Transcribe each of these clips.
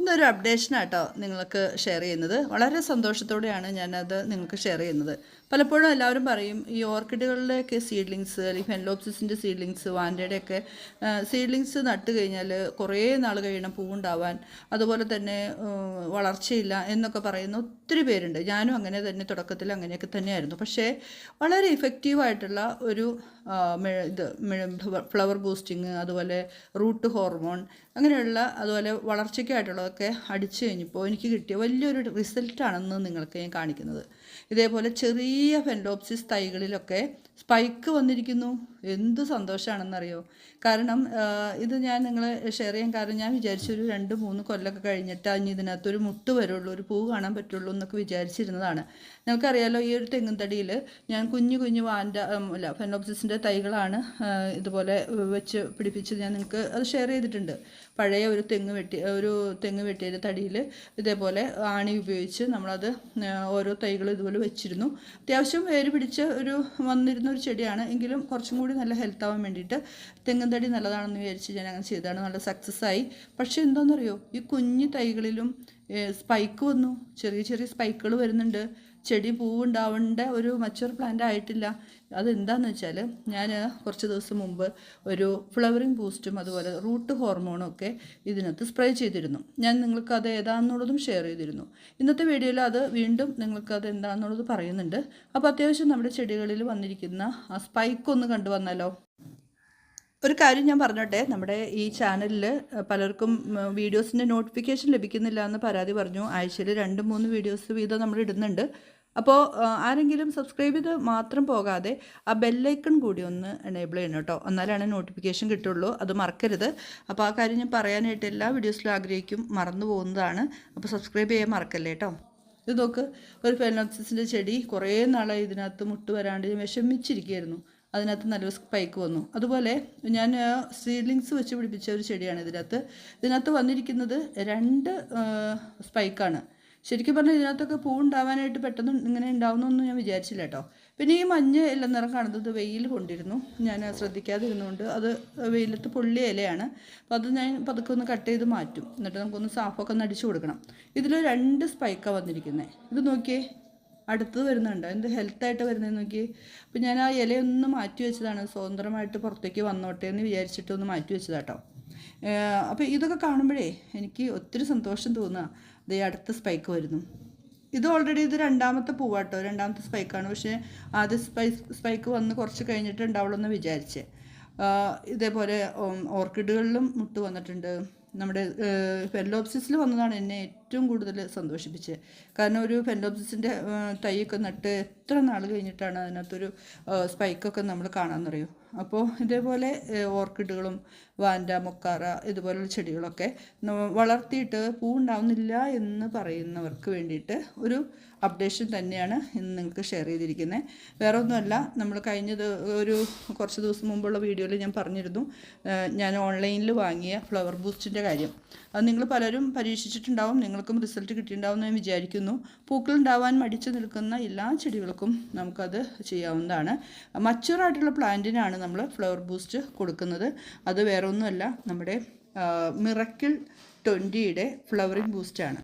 ഇന്നൊരു അപ്ഡേഷനാട്ടോ നിങ്ങൾക്ക് ഷെയർ ചെയ്യുന്നത്. വളരെ സന്തോഷത്തോടെയാണ് ഞാനത് നിങ്ങൾക്ക് ഷെയർ ചെയ്യുന്നത്. പലപ്പോഴും എല്ലാവരും പറയും ഈ ഓർക്കിഡുകളുടെയൊക്കെ സീഡ്ലിങ്സ് അല്ലെങ്കിൽ ഫെൻലോപ്സിസിന്റെ സീഡ്ലിങ്സ് വാൻഡയുടെയൊക്കെ സീഡ്ലിങ്സ് നട്ട് കഴിഞ്ഞാൽ കുറേ നാൾ കഴിയണം പൂവുണ്ടാവാൻ. അതുപോലെ തന്നെ വളർച്ചയില്ല എന്നൊക്കെ പറയുന്ന ഒത്തിരി പേരുണ്ട്. ഞാനും അങ്ങനെ തന്നെ തുടക്കത്തിൽ അങ്ങനെയൊക്കെ തന്നെയായിരുന്നു. പക്ഷേ വളരെ ഇഫക്റ്റീവായിട്ടുള്ള ഒരു ഇത് ഫ്ലവർ ബൂസ്റ്റിങ് അതുപോലെ റൂട്ട് ഹോർമോൺ അങ്ങനെയുള്ള അതുപോലെ വളർച്ചയ്ക്കായിട്ടുള്ളതൊക്കെ അടിച്ചു കഴിഞ്ഞപ്പോൾ എനിക്ക് കിട്ടിയ വലിയൊരു റിസൾട്ടാണെന്ന് നിങ്ങൾക്ക് ഞാൻ കാണിക്കുന്നത്. ഇതേപോലെ ചെറിയ ഫെൻഡോപ്സിസ് തൈകളിലൊക്കെ സ്പൈക്ക് വന്നിരിക്കുന്നു. എന്ത് സന്തോഷമാണെന്നറിയോ കാരണം ഇത് ഞാൻ നിങ്ങളെ ഷെയർ ചെയ്യാൻ കാരണം ഞാൻ വിചാരിച്ചൊരു രണ്ട് മൂന്ന് കൊല്ലമൊക്കെ കഴിഞ്ഞിട്ട് ഇനി ഇതിനകത്തൊരു മുട്ട് വരുള്ളൂ ഒരു പൂ കാണാൻ പറ്റുള്ളൂ എന്നൊക്കെ വിചാരിച്ചിരുന്നതാണ്. നിങ്ങൾക്കറിയാലോ ഈ ഒരു തെങ്ങും തടിയിൽ ഞാൻ കുഞ്ഞു കുഞ്ഞു വാൻഡ ഉം, അല്ല ഫെനോപ്സിസിന്റെ തൈകളാണ് ഇതുപോലെ വെച്ച് പിടിപ്പിച്ച് ഞാൻ നിങ്ങൾക്ക് അത് ഷെയർ ചെയ്തിട്ടുണ്ട്. പഴയ ഒരു തെങ്ങ് വെട്ടി ഒരു തെങ്ങ് വെട്ടിയുടെ തടിയിൽ ഇതേപോലെ ആണി ഉപയോഗിച്ച് നമ്മളത് ഓരോ തൈകൾ ഇതുപോലെ വെച്ചിരുന്നു. അത്യാവശ്യം വേര് പിടിച്ച് ഒരു വന്നിരുന്ന ഒരു ചെടിയാണ്. എങ്കിലും കുറച്ചും കൂടി നല്ല ഹെൽത്ത് ആവാൻ വേണ്ടിയിട്ട് തെങ്ങും തടി നല്ലതാണെന്ന് വിചാരിച്ച് ഞാൻ അങ്ങനെ ചെയ്തതാണ്. നല്ല സക്സസ് ആയി. പക്ഷേ എന്താണെന്നറിയോ ഈ കുഞ്ഞു തൈകളിലും സ്പൈക്ക് വന്നു. ചെറിയ ചെറിയ സ്പൈക്കുകൾ വരുന്നുണ്ട്. ചെടി പൂവുണ്ടാവേണ്ട ഒരു മച്ചുവർ പ്ലാന്റ് ആയിട്ടില്ല. അതെന്താന്ന് വെച്ചാൽ ഞാൻ കുറച്ച് ദിവസം മുമ്പ് ഒരു ഫ്ലവറിങ് ബൂസ്റ്റും അതുപോലെ റൂട്ട് ഹോർമോണും ഒക്കെ ഇതിനകത്ത് സ്പ്രേ ചെയ്തിരുന്നു. ഞാൻ നിങ്ങൾക്ക് അത് ഏതാണെന്നുള്ളതും ഷെയർ ചെയ്തിരുന്നു. ഇന്നത്തെ വീഡിയോയിൽ അത് വീണ്ടും നിങ്ങൾക്ക് അത് എന്താണെന്നുള്ളത് പറയുന്നുണ്ട്. അപ്പോൾ അത്യാവശ്യം നമ്മുടെ ചെടികളിൽ വന്നിരിക്കുന്ന ആ സ്പൈക്ക് ഒന്ന് കണ്ടു വന്നാലോ ഒരു കാര്യം ഞാൻ പറഞ്ഞോട്ടെ. നമ്മുടെ ഈ ചാനലിൽ പലർക്കും വീഡിയോസിന്റെ നോട്ടിഫിക്കേഷൻ ലഭിക്കുന്നില്ല എന്ന് പരാതി പറഞ്ഞു. ആഴ്ചയിൽ രണ്ട് മൂന്ന് വീഡിയോസ് വീതം നമ്മൾ ഇടുന്നുണ്ട്. അപ്പോൾ ആരെങ്കിലും സബ്സ്ക്രൈബ് ചെയ്ത് മാത്രം പോകാതെ ആ ബെല്ലൈക്കൺ കൂടി ഒന്ന് എനേബിൾ ചെയ്യണം കേട്ടോ. എന്നാലാണ് നോട്ടിഫിക്കേഷൻ കിട്ടുള്ളൂ. അത് മറക്കരുത്. അപ്പോൾ ആ കാര്യം ഞാൻ പറയാനായിട്ട് എല്ലാ വീഡിയോസിലും ആഗ്രഹിക്കും. മറന്നു പോകുന്നതാണ്. അപ്പോൾ സബ്സ്ക്രൈബ് ചെയ്യാൻ മറക്കല്ലേ കേട്ടോ. ഇത് നോക്ക്. ഒരു ഫെനോക്സിസിന്റെ ചെടി കുറേ നാളായി ഇതിനകത്ത് മുട്ട് വരാണ്ട് വിഷമിച്ചിരിക്കുകയായിരുന്നു. അതിനകത്ത് നല്ലൊരു സ്പൈക്ക് വന്നു. അതുപോലെ ഞാൻ സീഡ്ലിങ്സ് വെച്ച് പിടിപ്പിച്ച ഒരു ചെടിയാണ് ഇതിനകത്ത്. ഇതിനകത്ത് വന്നിരിക്കുന്നത് രണ്ട് സ്പൈക്കാണ് ശരിക്കും പറഞ്ഞാൽ ഇതിനകത്തൊക്കെ പൂ ഉണ്ടാവാനായിട്ട് പെട്ടെന്ന് ഇങ്ങനെ ഉണ്ടാവുന്നൊന്നും ഞാൻ വിചാരിച്ചില്ല കേട്ടോ പിന്നെ ഈ മഞ്ഞ ഇല നിറം കാണുന്നത് വെയിൽ കൊണ്ടിരുന്നു. ഞാൻ ശ്രദ്ധിക്കാതെ ഇരുന്നുകൊണ്ട് അത് വെയിലത്ത് പുള്ളി ഇലയാണ്. അപ്പോൾ അത് ഞാൻ പതുക്കെ ഒന്ന് കട്ട് ചെയ്ത് മാറ്റും. എന്നിട്ട് നമുക്കൊന്ന് സാഫൊക്കെ ഒന്ന് അടിച്ചു കൊടുക്കണം. ഇതിൽ രണ്ട് സ്പൈക്കാണ് വന്നിരിക്കുന്നത് ഇത് നോക്കിയേ. അടുത്തത് വരുന്നുണ്ട്. എന്ത് ഹെൽത്തായിട്ട് വരുന്നതെന്ന് നോക്കി അപ്പം ഞാൻ ആ ഇലയൊന്ന് മാറ്റി വെച്ചതാണ്. സ്വതന്ത്രമായിട്ട് പുറത്തേക്ക് വന്നോട്ടെ എന്ന് വിചാരിച്ചിട്ട് ഒന്ന് മാറ്റി വെച്ചതാട്ടോ. അപ്പോൾ ഇതൊക്കെ കാണുമ്പോഴേ എനിക്ക് ഒത്തിരി സന്തോഷം തോന്നുക. ദേ അടുത്ത സ്പൈക്ക് വരുന്നു. ഇത് ഓൾറെഡി ഇത് രണ്ടാമത്തെ പൂവാട്ടോ. രണ്ടാമത്തെ സ്പൈക്കാണ് പക്ഷേ ആദ്യ സ്പൈ സ്പൈക്ക് വന്ന് കുറച്ച് കഴിഞ്ഞിട്ട് ഉണ്ടാവുള്ളൂ എന്ന് വിചാരിച്ചേ. ഇതേപോലെ ഓർക്കിഡുകളിലും മുട്ട് വന്നിട്ടുണ്ട്. നമ്മുടെ ഫെല്ലോപ്സിസിൽ വന്നതാണ് എന്നെ ഏറ്റവും കൂടുതൽ സന്തോഷിപ്പിച്ചത് കാരണം ഒരു ഫെൻഡോപ്സിന്റെ തൈയൊക്കെ നട്ട് എത്ര നാൾ കഴിഞ്ഞിട്ടാണ് അതിനകത്തൊരു സ്പൈക്കൊക്കെ നമ്മൾ കാണാൻ അറിയൂ അപ്പോൾ ഇതേപോലെ ഓർക്കിഡുകളും വാൻഡ മൊക്കാറ ഇതുപോലുള്ള ചെടികളൊക്കെ വളർത്തിയിട്ട് പൂ ഉണ്ടാവുന്നില്ല എന്ന് പറയുന്നവർക്ക് വേണ്ടിയിട്ട് ഒരു അപ്ഡേഷൻ തന്നെയാണ് ഇന്ന് നിങ്ങൾക്ക് ഷെയർ ചെയ്തിരിക്കുന്നത് വേറെ ഒന്നുമല്ല നമ്മൾ കഴിഞ്ഞത് ഒരു കുറച്ച് ദിവസം മുമ്പുള്ള വീഡിയോയിൽ ഞാൻ പറഞ്ഞിരുന്നു ഞാൻ ഓൺലൈനിൽ വാങ്ങിയ ഫ്ലവർ ബൂസ്റ്റിന്റെ കാര്യം. അത് നിങ്ങൾ പലരും പരീക്ഷിച്ചിട്ടുണ്ടാവും നിങ്ങൾക്കും റിസൾട്ട് കിട്ടിയിട്ടുണ്ടാവും ഞാൻ വിചാരിക്കുന്നു. പൂക്കൾ ഉണ്ടാവാൻ മടിച്ചു നിൽക്കുന്ന എല്ലാ ചെടികൾക്കും നമുക്കത് ചെയ്യാവുന്നതാണ്. മച്ചുറായിട്ടുള്ള പ്ലാന്റിനാണ് നമ്മൾ ഫ്ലവർ ബൂസ്റ്റ് കൊടുക്കുന്നത്. അത് വേറെ ഒന്നുമല്ല നമ്മുടെ മിറക്കിൾ ട്വന്റിയുടെ ഫ്ലവറിങ് ബൂസ്റ്റാണ്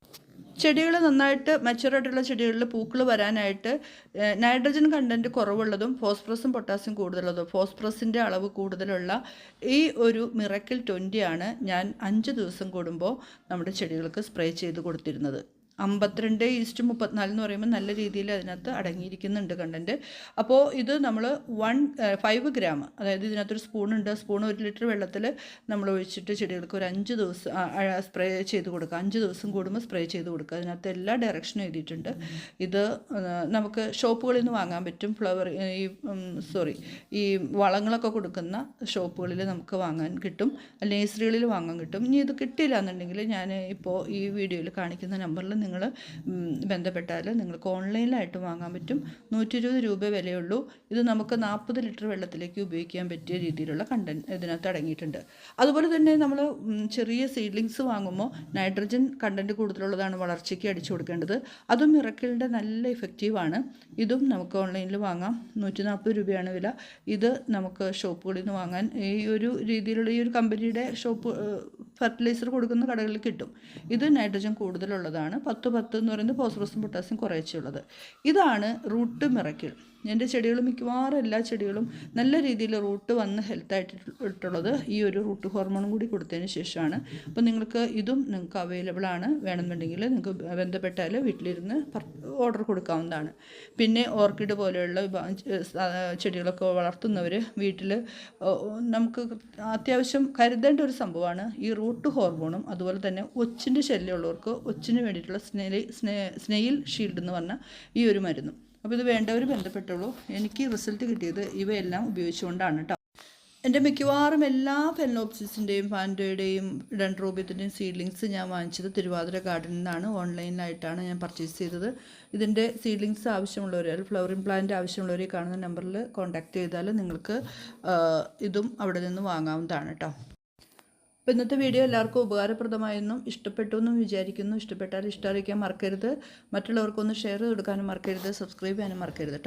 ചെടികൾ നന്നായിട്ട് മെച്ചുറായിട്ടുള്ള ചെടികളിൽ പൂക്കൾ വരാനായിട്ട് നൈട്രജൻ കണ്ടന്റ് കുറവുള്ളതും ഫോസ്ഫറസും പൊട്ടാസ്യം കൂടുതലുള്ളതും ഫോസ്ഫറസിന്റെ അളവ് കൂടുതലുള്ള ഈ ഒരു മിറക്കിൾ ട്വന്റിയാണ് ഞാൻ അഞ്ച് ദിവസം കൂടുമ്പോൾ നമ്മുടെ ചെടികൾക്ക് സ്പ്രേ ചെയ്ത് കൊടുത്തിരുന്നത്. അമ്പത്തിരണ്ട് ഈസ്റ്റ് മുപ്പത്തിനാല് എന്ന് പറയുമ്പോൾ നല്ല രീതിയിൽ അതിനകത്ത് അടങ്ങിയിരിക്കുന്നുണ്ട് കണ്ടന്റ് അപ്പോൾ ഇത് നമ്മൾ വൺ ഫൈവ് ഗ്രാം അതായത് ഇതിനകത്തൊരു സ്പൂണുണ്ട് സ്പൂൺ ഒരു ലിറ്റർ വെള്ളത്തിൽ നമ്മൾ ഒഴിച്ചിട്ട് ചെടികൾക്ക് ഒരു അഞ്ച് ദിവസം സ്പ്രേ ചെയ്ത് കൊടുക്കുക. അഞ്ച് ദിവസം കൂടുമ്പോൾ സ്പ്രേ ചെയ്ത് കൊടുക്കുക. അതിനകത്ത് എല്ലാ ഡയറക്ഷനും എഴുതിയിട്ടുണ്ട്. ഇത് നമുക്ക് ഷോപ്പുകളിൽ നിന്ന് വാങ്ങാൻ പറ്റും. ഫ്ലവർ ഈ സോറി ഈ വളങ്ങളൊക്കെ കൊടുക്കുന്ന ഷോപ്പുകളിൽ നമുക്ക് വാങ്ങാൻ കിട്ടും. അല്ലെങ്കിൽ നേഴ്സറികളിൽ വാങ്ങാൻ കിട്ടും. ഇനി ഇത് കിട്ടിയില്ല എന്നുണ്ടെങ്കിൽ ഞാൻ ഇപ്പോൾ ഈ വീഡിയോയിൽ കാണിക്കുന്ന നമ്പറിൽ നിങ്ങൾ ബന്ധപ്പെട്ടാൽ നിങ്ങൾക്ക് ഓൺലൈനിലായിട്ട് വാങ്ങാൻ പറ്റും. നൂറ്റി ഇരുപത് രൂപ വിലയുള്ളൂ. ഇത് നമുക്ക് നാൽപ്പത് ലിറ്റർ വെള്ളത്തിലേക്ക് ഉപയോഗിക്കാൻ പറ്റിയ രീതിയിലുള്ള കണ്ട ഇതിനകത്ത് അടങ്ങിയിട്ടുണ്ട്. അതുപോലെ തന്നെ നമ്മൾ ചെറിയ സീഡ്ലിങ്സ് വാങ്ങുമ്പോൾ നൈട്രജൻ കണ്ടന്റ് കൂടുതലുള്ളതാണ് വളർച്ചയ്ക്ക് അടിച്ചു കൊടുക്കേണ്ടത്. അതും മിറക്കിളിന്റെ നല്ല ഇഫക്റ്റീവാണ്. ഇതും നമുക്ക് ഓൺലൈനിൽ വാങ്ങാം. നൂറ്റി നാൽപ്പത് രൂപയാണ് വില. ഇത് നമുക്ക് ഷോപ്പുകളിൽ നിന്ന് വാങ്ങാൻ ഈ ഒരു രീതിയിലുള്ള ഈ ഒരു കമ്പനിയുടെ ഷോപ്പ് ഫെർട്ടിലൈസർ കൊടുക്കുന്ന കടകളിൽ കിട്ടും. ഇത് നൈട്രജൻ കൂടുതലുള്ളതാണ്. പത്ത് പത്ത് എന്ന് പറയുന്നത് ഫോസ്ഫറസും പൊട്ടാസ്യം കുറേച്ചുള്ളത് ഇതാണ് റൂട്ട് മിറക്കിൾ എന്റെ ചെടികൾ മിക്കവാറും എല്ലാ ചെടികളും നല്ല രീതിയിൽ റൂട്ട് വന്ന് ഹെൽത്തായിട്ടുള്ളത് ഈ ഒരു റൂട്ട് ഹോർമോണും കൂടി കൊടുത്തതിന് ശേഷമാണ്. അപ്പോൾ നിങ്ങൾക്ക് ഇതും നിങ്ങൾക്ക് അവൈലബിൾ ആണ്. വേണമെന്നുണ്ടെങ്കിൽ നിങ്ങൾക്ക് ബന്ധപ്പെട്ടാൽ വീട്ടിലിരുന്ന് ഓർഡർ കൊടുക്കാവുന്നതാണ്. പിന്നെ ഓർക്കിഡ് പോലെയുള്ള ചെടികളൊക്കെ വളർത്തുന്നവർ വീട്ടിൽ നമുക്ക് അത്യാവശ്യം കരുതേണ്ട ഒരു സംഭവമാണ്. ഈ റൂട്ട് ഹോർമോണും അതുപോലെ തന്നെ ഒച്ചിന്റെ ശല്യമുള്ളവർക്ക് ഒച്ചിന് വേണ്ടിയിട്ടുള്ള സ്നെയിൽ സ്നേ സ്നെയിൽ ഷീൽഡ് എന്ന് പറഞ്ഞ ഈ ഒരു മരുന്നും. അപ്പോൾ ഇത് വേണ്ടവർ ബന്ധപ്പെട്ടോളൂ. എനിക്ക് റിസൾട്ട് കിട്ടിയത് ഇവയെല്ലാം ഉപയോഗിച്ചുകൊണ്ടാണ് കേട്ടോ എന്റെ മിക്കവാറും എല്ലാ ഫെലോപ്സിന്റെയും പാൻഡോയുടെയും ഡെൻഡ്രോബിയത്തിന്റെയും സീഡ്ലിങ്സ് ഞാൻ വാങ്ങിച്ചത് തിരുവാതിര ഗാർഡനിൽ നിന്നാണ് ഓൺലൈനിലായിട്ടാണ് ഞാൻ പർച്ചേസ് ചെയ്തത്. ഇതിന്റെ സീഡ്ലിങ്സ് ആവശ്യമുള്ളവർ അല്ലെങ്കിൽ ഫ്ലവറിംഗ് പ്ലാന്റ് ആവശ്യമുള്ളവരെ കാണുന്ന നമ്പറിൽ കോൺടാക്റ്റ് ചെയ്താൽ നിങ്ങൾക്ക് ഇതും അവിടെ നിന്ന് വാങ്ങാവുന്നതാണ് കേട്ടോ അപ്പോൾ ഇന്നത്തെ വീഡിയോ എല്ലാവർക്കും ഉപകാരപ്രദമായെന്നും ഇഷ്ടപ്പെട്ടു എന്നും വിചാരിക്കുന്നു. ഇഷ്ടപ്പെട്ടാൽ ഇഷ്ടമായിരിക്കാൻ മറക്കരുത്. മറ്റുള്ളവർക്കൊന്ന് ഷെയർ കൊടുക്കാനും മറക്കരുത്. സബ്സ്ക്രൈബ് ചെയ്യാനും മറക്കരുത്